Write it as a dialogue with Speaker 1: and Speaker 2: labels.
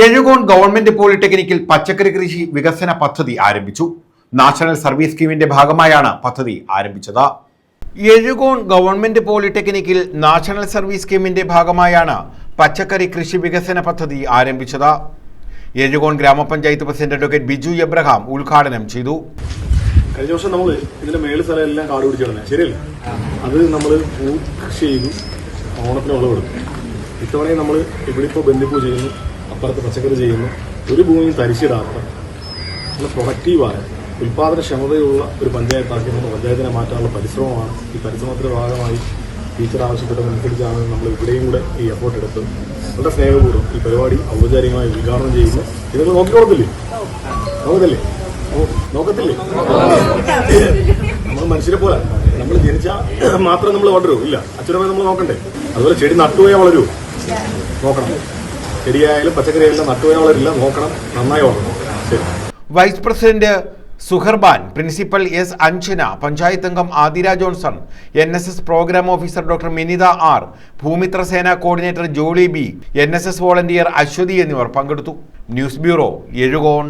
Speaker 1: Ezhukone government പോളിടെക്നിക്കിൽ പച്ചക്കറി കൃഷി വികസന പദ്ധതി ആരംഭിച്ചു. നാഷണൽ സർവീസ് സ്കീമിന്റെ ഭാഗമായാണ് പദ്ധതി ആരംഭിച്ചത്. എഴുകോൺ ഗവൺമെന്റ് പോളിടെക്നിക്കിൽ നാഷണൽ സർവീസ് സ്കീമിന്റെ ഭാഗമായാണ് പച്ചക്കറി കൃഷി വികസന പദ്ധതി ആരംഭിച്ചത്. എഴുകോൺ ഗ്രാമപഞ്ചായത്ത് പ്രസിഡന്റ് അഡ്വക്കേറ്റ് ബിജു എബ്രഹാം ഉദ്ഘാടനം ചെയ്തു.
Speaker 2: കഴിഞ്ഞ വർഷം നമ്മൾ ഇതിന്റെ മേളിൽ സ്ഥലം എല്ലാം കാട് പിടിച്ച് ശരിയല്ലേ? അത് നമ്മൾ കൃഷി ചെയ്തു ഓണത്തിന് വിളവെടുക്കും ഇത്തവണയും നമ്മൾ ഇവിടെ ഇപ്പോൾ ബന്ധിപ്പൂ ചെയ്യുന്നു. അപ്പുറത്ത് പച്ചക്കറി ചെയ്യുന്നു. ഒരു ഭൂമിയും തരിച്ചിടാത്ത നല്ല പ്രൊഡക്റ്റീവായ ഉൽപാദനക്ഷമതയുള്ള ഒരു പഞ്ചായത്താക്കി നമ്മൾ പഞ്ചായത്തിനെ മാറ്റാനുള്ള പരിശ്രമമാണ് ഈ പരിശ്രമത്തിന്റെ ഭാഗമായി ടീച്ചർ ആവശ്യപ്പെട്ടതനുസരിച്ചാണ് നമ്മൾ ഇവിടെയും കൂടെ ഈ എഫോർട്ട് എടുത്ത് വളരെ സ്നേഹപൂർവം ഈ പരിപാടി ഔപചാരികമായി ഉദ്ഘാടനം ചെയ്യുന്നു. ഇത് നിങ്ങൾ നോക്കിക്കോളത്തില്ലേ നോക്കത്തില്ലേ? നോക്കത്തില്ലേ? നമ്മൾ മനുഷ്യരെ പോലെ നമ്മൾ ജനിച്ചാൽ മാത്രം നമ്മൾ വളരൂ. ഇല്ല അച്ഛനമ്മ നമ്മൾ നോക്കണ്ടേ? അതുപോലെ ചെടി നട്ടുപോയാൽ വളരൂ. നോക്കണം. ചെടിയായാലും പച്ചക്കറി ആയാലും നട്ടുപോയാൽ വളരില്ല നോക്കണം നന്നായി ഓർക്കണം ശരി.
Speaker 1: Vice president Suharban principal S Anjana panchayat അംഗം Athira Johnson N S S programme officer doctor Minitha R Bhoomithra Sena coordinator Jolly B N S S volunteer Aswathi എന്നിവർ പങ്കെടുത്തു. News bureau Ezhukone.